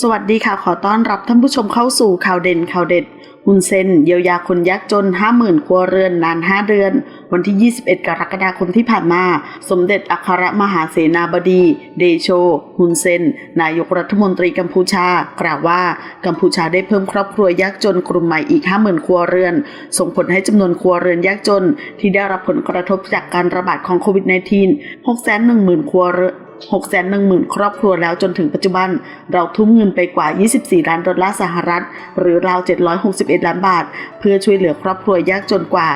สวัสดีค่ะ ขอต้อนรับท่านผู้ชมเข้าสู่ข่าวเด่นข่าวเด็ดฮุนเซนเยียวยาคนยากจน 50,000 ครัวเรือนนาน 5 เดือน วันที่ 21 กรกฎาคมที่ผ่านมา สมเด็จอัครมหาเสนาบดี เดโชฮุนเซน นายกรัฐมนตรีกัมพูชา กล่าวว่า กัมพูชาได้เพิ่มครอบครัวยากจนกลุ่มใหม่อีก 50,000 ครัวเรือน ส่งผลให้จำนวนครัวเรือนยากจน ที่ได้รับผลกระทบจากการระบาดของโควิด -19 610,000 ครัวเรือน 6 1 0 0 0 ครอบครัวแล้วจนถึงปัจจุบัน เราทุ่มเงินไปกว่า 24 ล้านดอลลาร์สหรัฐ หรือราว 761 ล้านบาท เพื่อช่วยเหลือครอบครัวยากจนกว่า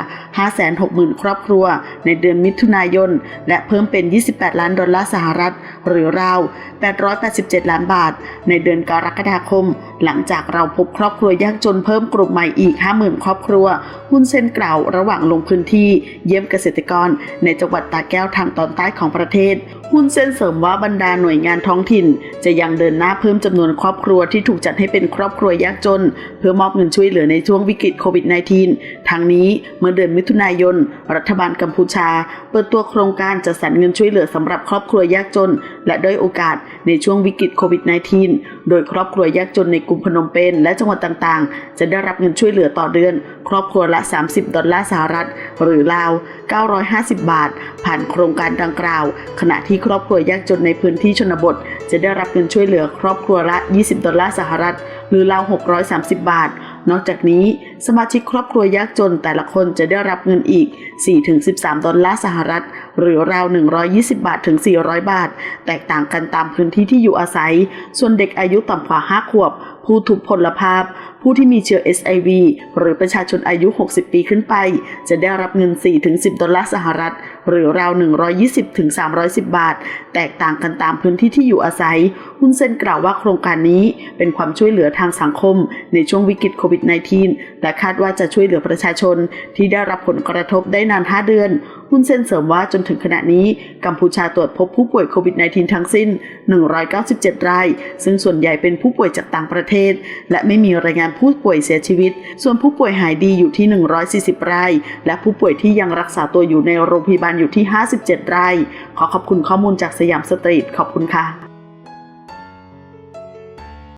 560,000 ครอบครัว ในเดือนมิถุนายน และเพิ่มเป็น 28 ล้านดอลลาร์สหรัฐ หรือราว 887 ล้านบาท ในเดือนกรกฎาคม หลังจากเราพบครอบครัวยากจนเพิ่มกลุ่มใหม่อีก 50,000 ครอบครัว หุ้นเส้นกล่าวระหว่างลงพื้นที่เยี่ยมเกษตรกร ในจังหวัดตาแก้วทางตอนใต้ของประเทศ หุ้นเส้นเสริมว่าบรรดาหน่วยงานท้องถิ่น จะยังเดินหน้าเพิ่มจำนวนครอบครัวที่ถูกจัดให้เป็นครอบครัวยากจน เพื่อมอบเงินช่วยเหลือในช่วงวิกฤตโควิด -19 ทางนี้เมื่อเดือนมิถุนายน รัฐบาลกัมพูชา เปิดตัวโครงการจัดสรรเงินช่วยเหลือสำหรับครอบครัวยากจน และด้อยโอกาสในช่วงวิกฤตโควิด -19 โดยครอบครัวยากจนในกรุงพนมเปญและจังหวัดต่างๆ จะได้รับเงินช่วยเหลือต่อเดือน ครอบครัวละ 30 ดอลลาร์สหรัฐ หรือราว 950 บาท ผ่านโครงการดังกล่าว ขณะที่ครอบครัวยากจนในพื้นที่ชนบท จะได้รับเงินช่วยเหลือครอบครัวละ 20 ดอลลาร์สหรัฐ หรือราว 630 บาท นอกจากนี้สมาชิกครอบครัวยากจนแต่ละคนจะได้รับเงินอีก 4-13 ดอลลาร์สหรัฐ หรือราว 120 บาทถึง 400 บาท แตกต่างกันตามพื้นที่ที่อยู่อาศัย ส่วนเด็กอายุต่ำกว่า 5 ขวบ ผู้ทุพพลภาพ ผู้ที่มีเชื้อ SIV หรือประชาชนอายุ 60 ปีขึ้นไป จะได้รับเงิน 4-10 ดอลลาร์สหรัฐ หรือราว 120-310 บาท แตกต่างกันตามพื้นที่ที่อยู่อาศัย หุ้นเซนกล่าวว่าโครงการนี้เป็นความช่วยเหลือทางสังคม ในช่วงวิกฤตโควิด -19 และคาดว่าจะช่วยเหลือประชาชน ที่ได้รับผลกระทบได้นาน 5 เดือน หุ้นเซนเสริมว่าจนถึงขณะนี้กัมพูชาตรวจพบผู้ป่วยโควิด -19 ทั้งสิ้น 197 ราย ซึ่งส่วนใหญ่เป็นผู้ป่วยจากต่างประเทศ และไม่มีรายงานผู้ป่วยเสียชีวิต ส่วนผู้ป่วยหายดีอยู่ที่ 140 ราย และผู้ป่วยที่ยังรักษาตัวอยู่ในโรงพยาบาลอยู่ที่ 57รายขอขอบคุณข้อมูลจากสยามสตรีท ขอบคุณค่ะ